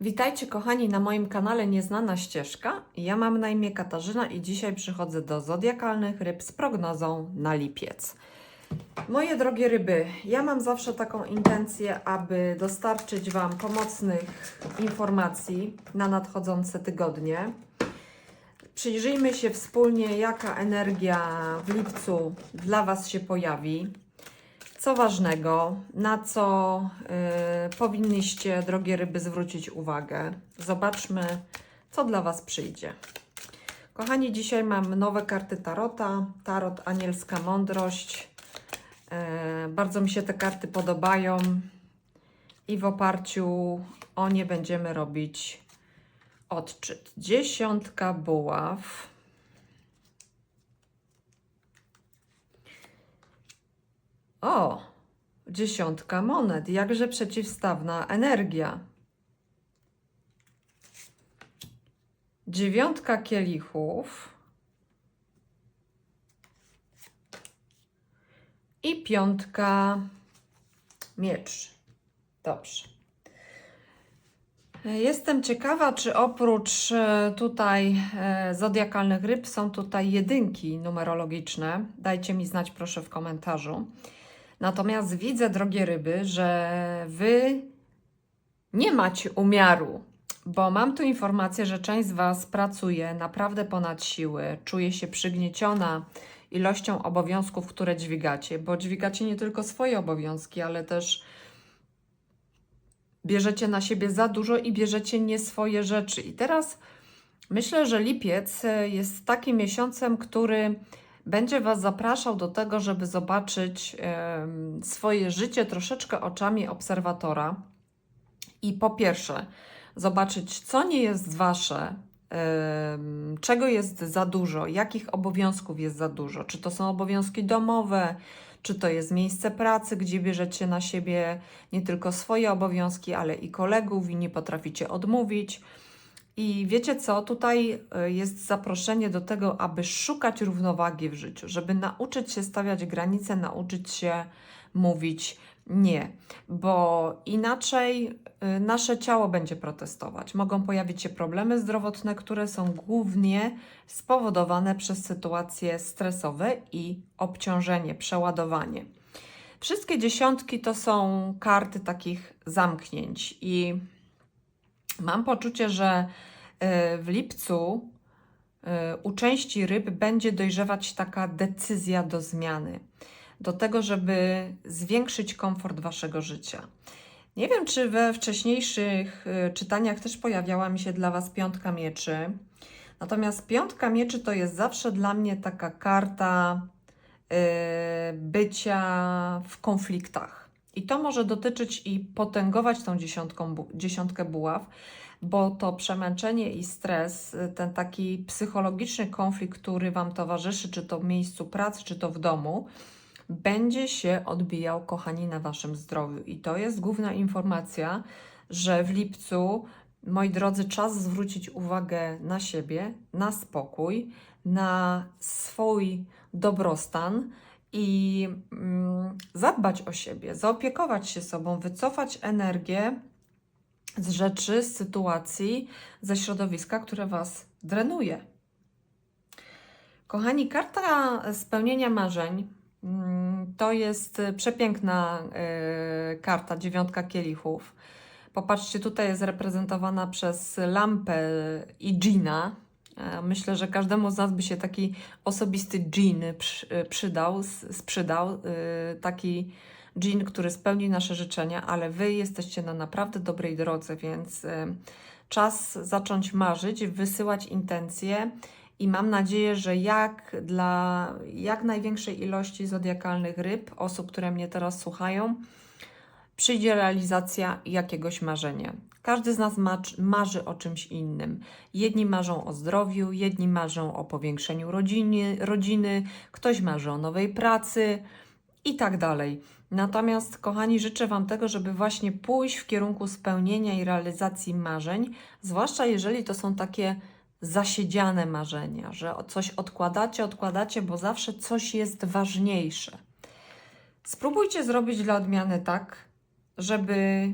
Witajcie kochani na moim kanale Nieznana Ścieżka. Ja mam na imię Katarzyna i dzisiaj przychodzę do zodiakalnych ryb z prognozą na lipiec. Moje drogie ryby, ja mam zawsze taką intencję, aby dostarczyć Wam pomocnych informacji na nadchodzące tygodnie. Przyjrzyjmy się wspólnie, jaka energia w lipcu dla Was się pojawi co ważnego, na co y, powinniście, drogie ryby, zwrócić uwagę. Zobaczmy, co dla Was przyjdzie. Kochani, dzisiaj mam nowe karty Tarota. Tarot Anielska Mądrość. Y, bardzo mi się te karty podobają i w oparciu o nie będziemy robić odczyt. Dziesiątka buław. O, dziesiątka monet, jakże przeciwstawna energia. Dziewiątka kielichów. I piątka miecz. Dobrze. Jestem ciekawa, czy oprócz e, tutaj e, zodiakalnych ryb są tutaj jedynki numerologiczne. Dajcie mi znać proszę w komentarzu. Natomiast widzę, drogie ryby, że wy nie macie umiaru, bo mam tu informację, że część z was pracuje naprawdę ponad siły, czuje się przygnieciona ilością obowiązków, które dźwigacie, bo dźwigacie nie tylko swoje obowiązki, ale też bierzecie na siebie za dużo i bierzecie nie swoje rzeczy. I teraz myślę, że lipiec jest takim miesiącem, który będzie Was zapraszał do tego, żeby zobaczyć swoje życie troszeczkę oczami obserwatora i po pierwsze zobaczyć, co nie jest Wasze, czego jest za dużo, jakich obowiązków jest za dużo, czy to są obowiązki domowe, czy to jest miejsce pracy, gdzie bierzecie na siebie nie tylko swoje obowiązki, ale i kolegów i nie potraficie odmówić. I wiecie co, tutaj y, jest zaproszenie do tego, aby szukać równowagi w życiu, żeby nauczyć się stawiać granice, nauczyć się mówić nie, bo inaczej y, nasze ciało będzie protestować. Mogą pojawić się problemy zdrowotne, które są głównie spowodowane przez sytuacje stresowe i obciążenie, przeładowanie. Wszystkie dziesiątki to są karty takich zamknięć i Mam poczucie, że y, w lipcu y, u części ryb będzie dojrzewać taka decyzja do zmiany, do tego, żeby zwiększyć komfort waszego życia. Nie wiem, czy we wcześniejszych y, czytaniach też pojawiała mi się dla Was piątka mieczy. Natomiast piątka mieczy to jest zawsze dla mnie taka karta bycia w konfliktach. I to może dotyczyć i potęgować tą dziesiątką, dziesiątkę buław, bo to przemęczenie i stres, y, ten taki psychologiczny konflikt, który Wam towarzyszy, czy to w miejscu pracy, czy to w domu, będzie się odbijał, kochani, na Waszym zdrowiu. I to jest główna informacja, że w lipcu, moi drodzy, czas zwrócić uwagę na siebie, na spokój, na swój dobrostan i mm, zadbać o siebie, zaopiekować się sobą, wycofać energię z rzeczy, z sytuacji, ze środowiska, które Was drenuje. Kochani, karta spełnienia marzeń mm, to jest przepiękna y, karta, dziewiątka kielichów. Popatrzcie, tutaj jest reprezentowana przez lampę i dżina. E, Myślę, że każdemu z nas by się taki osobisty dżin y, przydał, sprzydał. y, Taki dżin, który spełni nasze życzenia, ale Wy jesteście na naprawdę dobrej drodze, więc czas zacząć marzyć, wysyłać intencje i mam nadzieję, że jak dla jak największej ilości zodiakalnych ryb, osób, które mnie teraz słuchają, przyjdzie realizacja jakiegoś marzenia. Każdy z nas marzy o czymś innym. Jedni marzą o zdrowiu, jedni marzą o powiększeniu rodziny, rodziny ktoś marzy o nowej pracy i tak dalej. Natomiast, kochani, życzę Wam tego, żeby właśnie pójść w kierunku spełnienia i realizacji marzeń, zwłaszcza jeżeli to są takie zasiedziane marzenia, że coś odkładacie, odkładacie, bo zawsze coś jest ważniejsze. Spróbujcie zrobić dla odmiany tak, żeby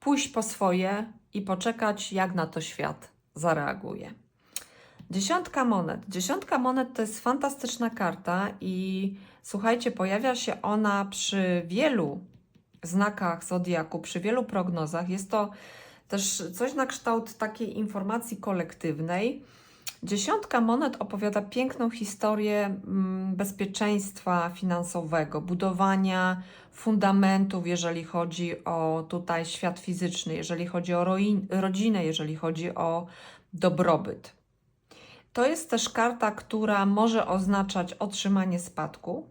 pójść po swoje i poczekać, jak na to świat zareaguje. Dziesiątka monet. Dziesiątka monet to jest fantastyczna karta i słuchajcie, pojawia się ona przy wielu znakach zodiaku, przy wielu prognozach. Jest to też coś na kształt takiej informacji kolektywnej. Dziesiątka monet opowiada piękną historię mm, bezpieczeństwa finansowego, budowania fundamentów, jeżeli chodzi o tutaj świat fizyczny, jeżeli chodzi o rodzinę, jeżeli chodzi o dobrobyt. To jest też karta, która może oznaczać otrzymanie spadku,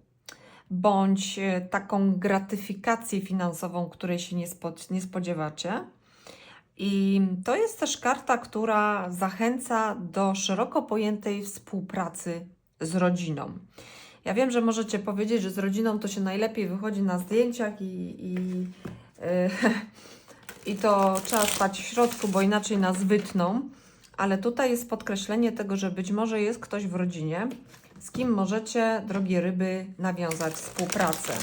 bądź e, taką gratyfikację finansową, której się nie, spod, nie spodziewacie. I to jest też karta, która zachęca do szeroko pojętej współpracy z rodziną. Ja wiem, że możecie powiedzieć, że z rodziną to się najlepiej wychodzi na zdjęciach i, i, yy, i to trzeba stać w środku, bo inaczej nas wytną. Ale tutaj jest podkreślenie tego, że być może jest ktoś w rodzinie, z kim możecie, drogie ryby, nawiązać współpracę.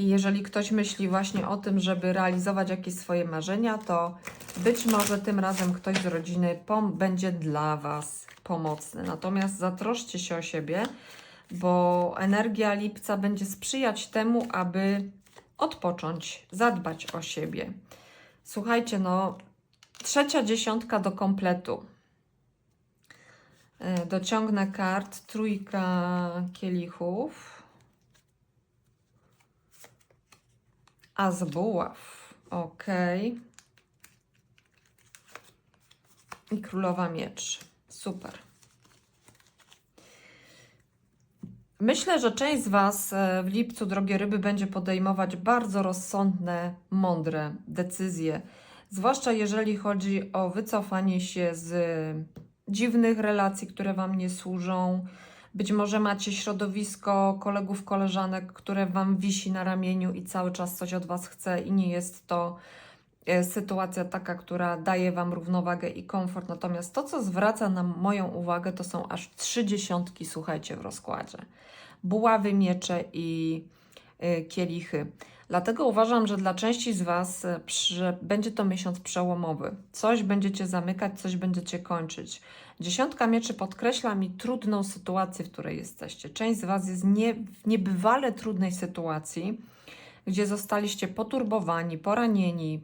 I jeżeli ktoś myśli właśnie o tym, żeby realizować jakieś swoje marzenia, to być może tym razem ktoś z rodziny będzie dla Was pomocny. Natomiast zatroszcie się o siebie, bo energia lipca będzie sprzyjać temu, aby odpocząć, zadbać o siebie. Słuchajcie, no, trzecia dziesiątka do kompletu. E, Dociągnę kart, trójka kielichów. As buław. Ok. I królowa miecz. Super. Myślę, że część z Was e, w lipcu, drogie ryby, będzie podejmować bardzo rozsądne, mądre decyzje. Zwłaszcza jeżeli chodzi o wycofanie się z dziwnych relacji, które Wam nie służą. Być może macie środowisko kolegów, koleżanek, które Wam wisi na ramieniu i cały czas coś od Was chce, i nie jest to e, sytuacja taka, która daje Wam równowagę i komfort. Natomiast to, co zwraca nam moją uwagę, to są aż trzy dziesiątki, słuchajcie, w rozkładzie: buławy, miecze i y, kielichy. Dlatego uważam, że dla części z Was e, przy, będzie to miesiąc przełomowy. Coś będziecie zamykać, coś będziecie kończyć. Dziesiątka mieczy podkreśla mi trudną sytuację, w której jesteście. Część z Was jest nie, w niebywale trudnej sytuacji, gdzie zostaliście poturbowani, poranieni,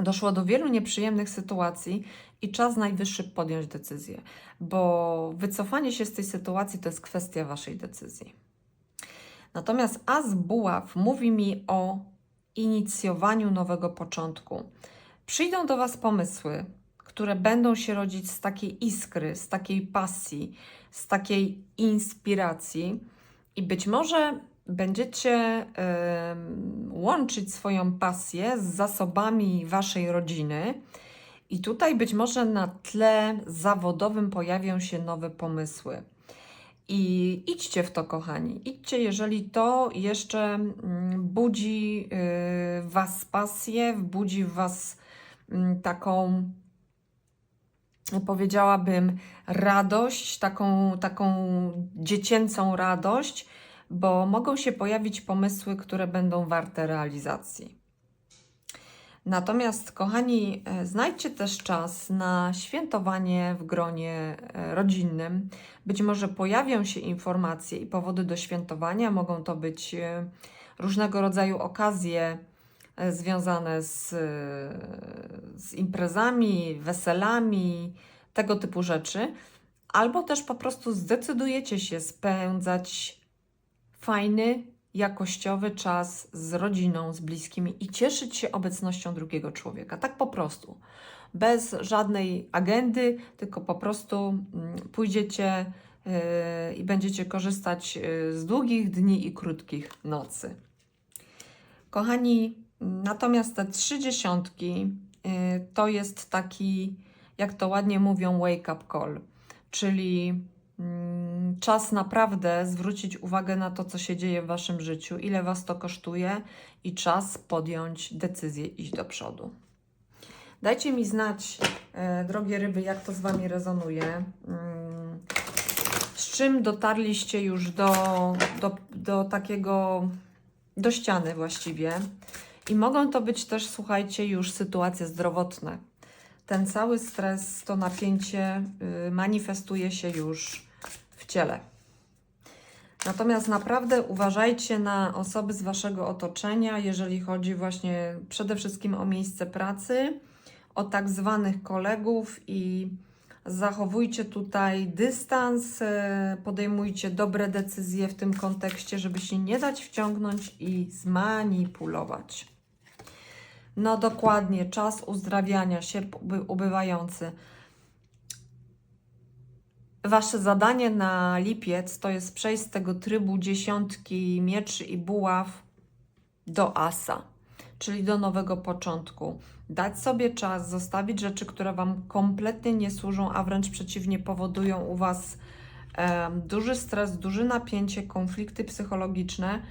doszło do wielu nieprzyjemnych sytuacji i czas najwyższy podjąć decyzję, bo wycofanie się z tej sytuacji to jest kwestia Waszej decyzji. Natomiast As Buław mówi mi o inicjowaniu nowego początku. Przyjdą do Was pomysły, które będą się rodzić z takiej iskry, z takiej pasji, z takiej inspiracji, i być może będziecie łączyć swoją pasję z zasobami Waszej rodziny. I tutaj być może na tle zawodowym pojawią się nowe pomysły. I idźcie w to, kochani. Idźcie, jeżeli to jeszcze mm, budzi y, w Was pasję, budzi w Was taką, powiedziałabym, radość, taką, taką dziecięcą radość, bo mogą się pojawić pomysły, które będą warte realizacji. Natomiast, kochani, e, znajdźcie też czas na świętowanie w gronie e, rodzinnym. Być może pojawią się informacje i powody do świętowania. Mogą to być e, różnego rodzaju okazje związane z, z imprezami, weselami, tego typu rzeczy. Albo też po prostu zdecydujecie się spędzać fajny, jakościowy czas z rodziną, z bliskimi i cieszyć się obecnością drugiego człowieka. Tak po prostu. Bez żadnej agendy, tylko po prostu mm, pójdziecie yy, i będziecie korzystać yy, z długich dni i krótkich nocy. Kochani, natomiast te trzy dziesiątki yy, to jest taki, jak to ładnie mówią, wake up call, czyli mm, czas naprawdę zwrócić uwagę na to, co się dzieje w Waszym życiu, ile Was to kosztuje i czas podjąć decyzję, iść do przodu. Dajcie mi znać, e, drogie ryby, jak to z Wami rezonuje. Mm, Z czym dotarliście już do, do, do takiego, do ściany właściwie. I mogą to być też, słuchajcie, już sytuacje zdrowotne. Ten cały stres, to napięcie y, manifestuje się już ciele. Natomiast naprawdę uważajcie na osoby z waszego otoczenia, jeżeli chodzi właśnie przede wszystkim o miejsce pracy, o tak zwanych kolegów i zachowujcie tutaj dystans, e, podejmujcie dobre decyzje w tym kontekście, żeby się nie dać wciągnąć i zmanipulować. No dokładnie, czas uzdrawiania, sierp uby- ubywający. Wasze zadanie na lipiec to jest przejść z tego trybu dziesiątki mieczy i buław do asa, czyli do nowego początku. Dać sobie czas, zostawić rzeczy, które Wam kompletnie nie służą, a wręcz przeciwnie powodują u Was em, duży stres, duże napięcie, konflikty psychologiczne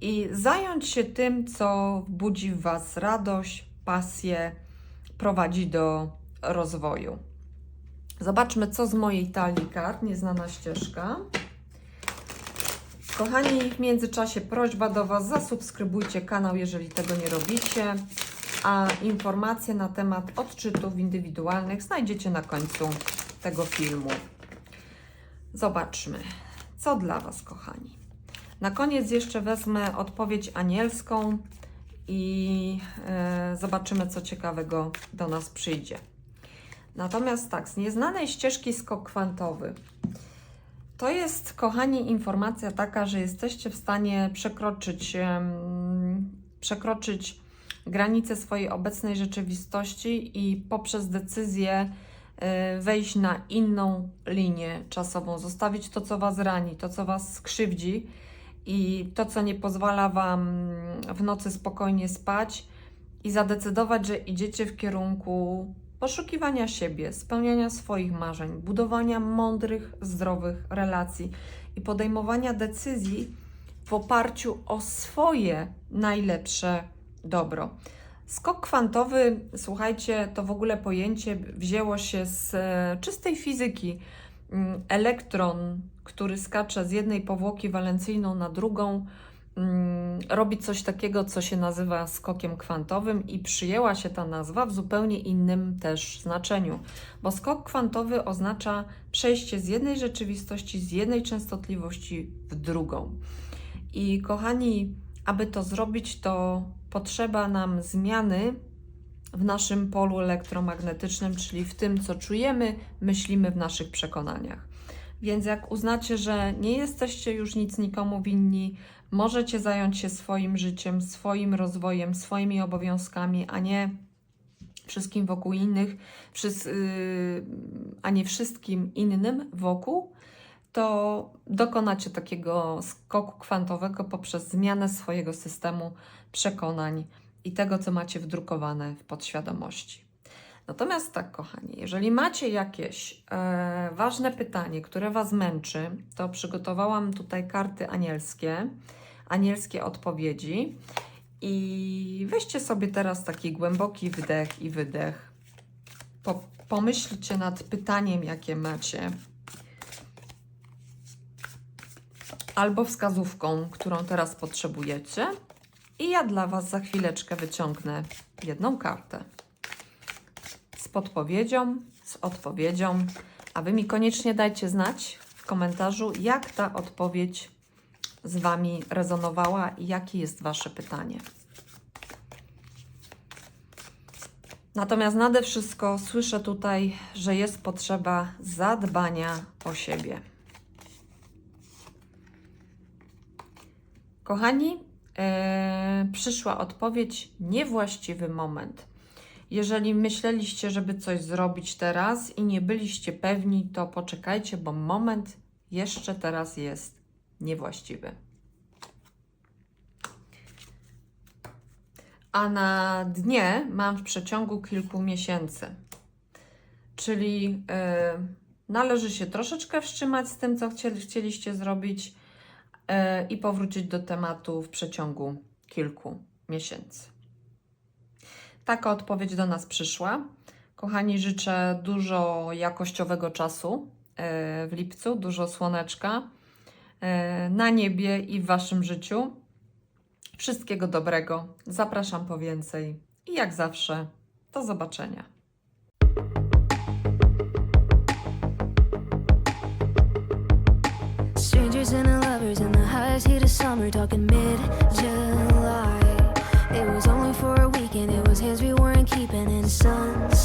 i zająć się tym, co budzi w Was radość, pasję, prowadzi do rozwoju. Zobaczmy, co z mojej talii kart, nieznana ścieżka. Kochani, w międzyczasie prośba do Was, zasubskrybujcie kanał, jeżeli tego nie robicie, a informacje na temat odczytów indywidualnych znajdziecie na końcu tego filmu. Zobaczmy, co dla Was, kochani. Na koniec jeszcze wezmę odpowiedź anielską i e, zobaczymy, co ciekawego do nas przyjdzie. Natomiast tak, z nieznanej ścieżki skok kwantowy. To jest, kochani, informacja taka, że jesteście w stanie przekroczyć, przekroczyć granice swojej obecnej rzeczywistości i poprzez decyzję e, wejść na inną linię czasową, zostawić to, co Was rani, to, co Was skrzywdzi i to, co nie pozwala Wam w nocy spokojnie spać i zadecydować, że idziecie w kierunku poszukiwania siebie, spełniania swoich marzeń, budowania mądrych, zdrowych relacji i podejmowania decyzji w oparciu o swoje najlepsze dobro. Skok kwantowy, słuchajcie, to w ogóle pojęcie wzięło się z e, czystej fizyki. Mm, Elektron, który skacze z jednej powłoki walencyjną na drugą, robi coś takiego, co się nazywa skokiem kwantowym i przyjęła się ta nazwa w zupełnie innym też znaczeniu, bo skok kwantowy oznacza przejście z jednej rzeczywistości, z jednej częstotliwości w drugą. I kochani, aby to zrobić, to potrzeba nam zmiany w naszym polu elektromagnetycznym, czyli w tym, co czujemy, myślimy w naszych przekonaniach. Więc jak uznacie, że nie jesteście już nic nikomu winni, możecie zająć się swoim życiem, swoim rozwojem, swoimi obowiązkami, a nie wszystkim wokół innych, yy, a nie wszystkim innym wokół, to dokonacie takiego skoku kwantowego poprzez zmianę swojego systemu przekonań i tego, co macie wdrukowane w podświadomości. Natomiast tak, kochani, jeżeli macie jakieś e, ważne pytanie, które Was męczy, to przygotowałam tutaj karty anielskie, anielskie odpowiedzi. I weźcie sobie teraz taki głęboki wdech i wydech. Po, pomyślcie nad pytaniem, jakie macie, albo wskazówką, którą teraz potrzebujecie. I ja dla Was za chwileczkę wyciągnę jedną kartę z podpowiedzią, z odpowiedzią, a Wy mi koniecznie dajcie znać w komentarzu, jak ta odpowiedź z Wami rezonowała i jakie jest Wasze pytanie. Natomiast nade wszystko słyszę tutaj, że jest potrzeba zadbania o siebie. Kochani, e, przyszła odpowiedź niewłaściwy moment. Jeżeli myśleliście, żeby coś zrobić teraz i nie byliście pewni, to poczekajcie, bo moment jeszcze teraz jest niewłaściwy. A na dnie mam w przeciągu kilku miesięcy. Czyli e, należy się troszeczkę wstrzymać z tym, co chcieli, chcieliście zrobić e, i powrócić do tematu w przeciągu kilku miesięcy. Taka odpowiedź do nas przyszła. Kochani, życzę dużo jakościowego czasu e, w lipcu, dużo słoneczka e, na niebie i w Waszym życiu. Wszystkiego dobrego. Zapraszam po więcej. I jak zawsze, do zobaczenia. Strangers and lovers in the heat of summer, talking mid. sun